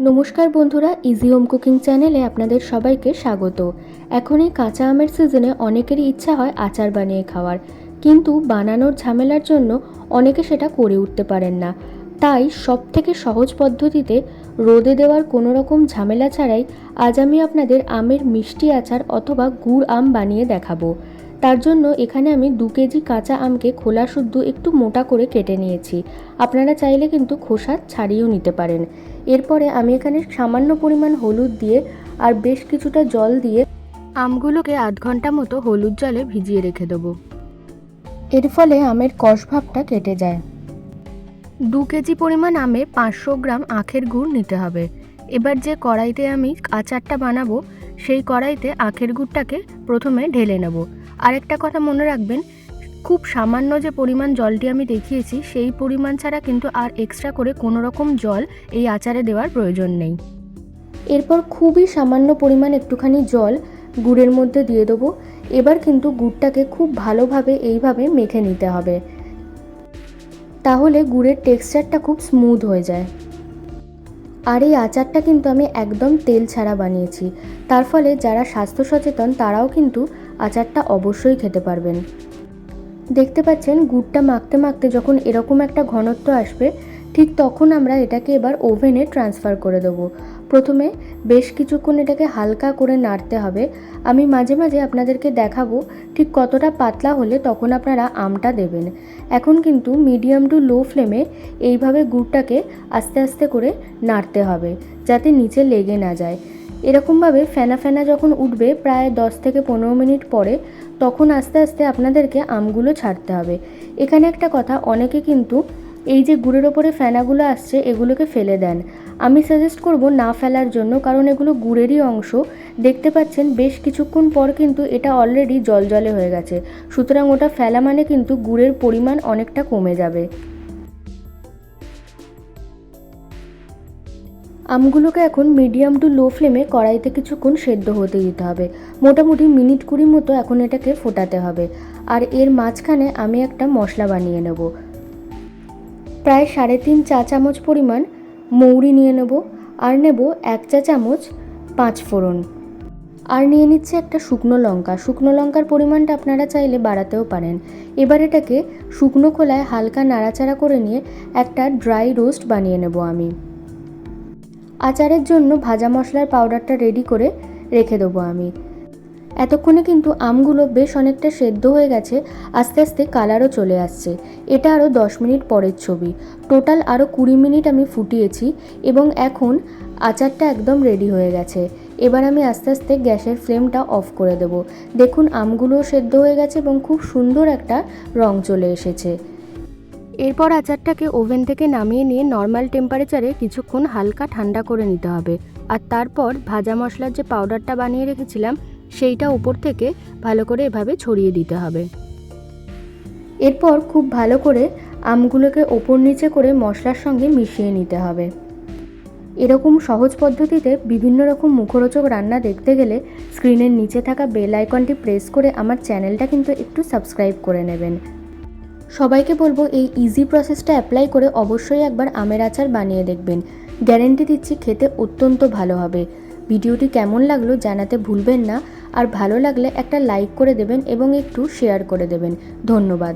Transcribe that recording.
নমস্কার বন্ধুরা easy home cooking চ্যানেলে আপনাদের সবাইকে স্বাগত। এখন এই কাঁচা আমের সিজনে অনেকেরই ইচ্ছা হয় আচার বানিয়ে খাওয়ার। কিন্তু বানানোর ঝামেলার জন্য অনেকে সেটা করে উঠতে পারেন না। তাই সব থেকে সহজ পদ্ধতিতে রোদে দেওয়ার কোনো রকম ঝামেলা ছাড়াই আজ আমি আপনাদের আমের মিষ্টি আচার অথবা গুড় আম বানিয়ে দেখাবো। তার জন্য এখানে আমি দু কেজি কাঁচা আমকে খোলা শুদ্ধ একটু মোটা করে কেটে নিয়েছি। আপনারা চাইলে কিন্তু খোসা ছাড়িয়েও নিতে পারেন। এরপরে আমি এখানে সামান্য পরিমাণ হলুদ দিয়ে আর বেশ কিছুটা জল দিয়ে আমগুলোকে আধ ঘণ্টা মতো হলুদ জলে ভিজিয়ে রেখে দেবো। এর ফলে আমের কষ ভাবটা কেটে যায়। দু কেজি পরিমাণ আমে পাঁচশো গ্রাম আখের গুড় নিতে হবে। এবার যে কড়াইতে আমি আচারটা বানাবো, সেই কড়াইতে আখের গুড়টাকে প্রথমে ঢেলে নেব। আরেকটা কথা মনে রাখবেন, খুব সামান্য যে পরিমাণ জলটি আমি দেখিয়েছি, সেই পরিমাণ ছাড়া কিন্তু আর এক্সট্রা করে কোনো রকম জল এই আচারে দেওয়ার প্রয়োজন নেই। এরপর খুবই সামান্য পরিমাণ একটুখানি জল গুড়ের মধ্যে দিয়ে দেবো। এবার কিন্তু গুড়টাকে খুব ভালোভাবে এইভাবে মেখে নিতে হবে। তাহলে গুড়ের টেক্সচারটা খুব স্মুথ হয়ে যায়। আর এই আচারটা কিন্তু আমি একদম তেল ছাড়া বানিয়েছি। তার ফলে যারা স্বাস্থ্য সচেতন তারাও কিন্তু আচারটা অবশ্যই খেতে পারবেন। দেখতে পাচ্ছেন, গুড়টা মাখতে মাখতে যখন এরকম একটা ঘনত্ব আসবে, ঠিক তখন আমরা এটাকে এবার ওভেনে ট্রান্সফার করে দেবো। প্রথমে বেশ কিছুক্ষণ এটাকে হালকা করে নাড়তে হবে। আমি মাঝে মাঝে আপনাদেরকে দেখাবো ঠিক কতটা পাতলা হলে তখন আপনারা আমটা দেবেন। এখন কিন্তু মিডিয়াম টু লো ফ্লেমে এইভাবে গুড়টাকে আস্তে আস্তে করে নাড়তে হবে, যাতে নিচে লেগে না যায়। এরকমভাবে ফেনা ফেনা যখন উঠবে প্রায় দশ থেকে পনেরো মিনিট পরে, তখন আস্তে আস্তে আপনাদেরকে আমগুলো ছাড়তে হবে। এখানে একটা কথা, অনেকে কিন্তু এই যে গুড়ের ওপরে ফেনাগুলো আসছে, এগুলোকে ফেলে দেন। আমি সাজেস্ট করব না ফেলার জন্য, কারণ এগুলো গুড়েরই অংশ। দেখতে পাচ্ছেন, বেশ কিছুক্ষণ পর কিন্তু এটা অলরেডি জলজলে হয়ে গেছে। সুতরাং ওটা ফেলা মানে কিন্তু গুড়ের পরিমাণ অনেকটা কমে যাবে। আমগুলোকে এখন মিডিয়াম টু লো ফ্লেমে কড়াইতে কিছুক্ষণ সেদ্ধ হতে দিতে হবে। মোটামুটি মিনিট কুড়ি মতো এখন এটাকে ফোটাতে হবে। আর এর মাঝখানে আমি একটা মশলা বানিয়ে নেব। প্রায় সাড়ে তিন চা চামচ পরিমাণ মৌরি নিয়ে নেব আর নেব এক চা চামচ পাঁচ ফোড়ন। আর নিয়ে নিচ্ছে একটা শুকনো লঙ্কা। শুকনো লঙ্কার পরিমাণটা আপনারা চাইলে বাড়াতেও পারেন। এবার এটাকে শুকনো খোলায় হালকা নাড়াচাড়া করে নিয়ে একটা ড্রাই রোস্ট বানিয়ে নেব আমি। আচারের জন্য ভাজা মশলার পাউডারটা রেডি করে রেখে দেবো আমি। এতক্ষণে কিন্তু আমগুলো বেশ অনেকটা সেদ্ধ হয়ে গেছে, আস্তে আস্তে কালারও চলে আসছে। এটা আরও দশ মিনিট পরের ছবি। টোটাল আরও কুড়ি মিনিট আমি ফুটিয়েছি এবং এখন আচারটা একদম রেডি হয়ে গেছে। এবার আমি আস্তে আস্তে গ্যাসের ফ্লেমটা অফ করে দেবো। দেখুন আমগুলোও সেদ্ধ হয়ে গেছে এবং খুব সুন্দর একটা রং চলে এসেছে। এরপর আচারটাকে ওভেন থেকে নামিয়ে নিয়ে নর্মাল টেম্পারেচারে কিছুক্ষণ হালকা ঠান্ডা করে নিতে হবে। আর তারপর ভাজা মশলার যে পাউডারটা বানিয়ে রেখেছিলাম, সেইটা উপর থেকে ভালো করে এভাবে ছড়িয়ে দিতে হবে। এরপর খুব ভালো করে আমগুলোকে ওপর নিচে করে মশলার সঙ্গে মিশিয়ে নিতে হবে। এরকম সহজ পদ্ধতিতে বিভিন্ন রকম মুখরোচক রান্না দেখতে গেলে স্ক্রিনের নিচে থাকা বেল আইকনটি প্রেস করে আমার চ্যানেলটা কিন্তু একটু সাবস্ক্রাইব করে নেবেন। সবাইকে বলব এই ইজি প্রসেসটা অ্যাপ্লাই করে অবশ্যই একবার আমের আচার বানিয়ে দেখবেন। গ্যারেন্টি দিচ্ছি খেতে অত্যন্ত ভালো হবে। ভিডিওটি কেমন লাগল জানাতে ভুলবেন না। আর ভালো লাগলে একটা লাইক করে দেবেন এবং একটু শেয়ার করে দেবেন। ধন্যবাদ।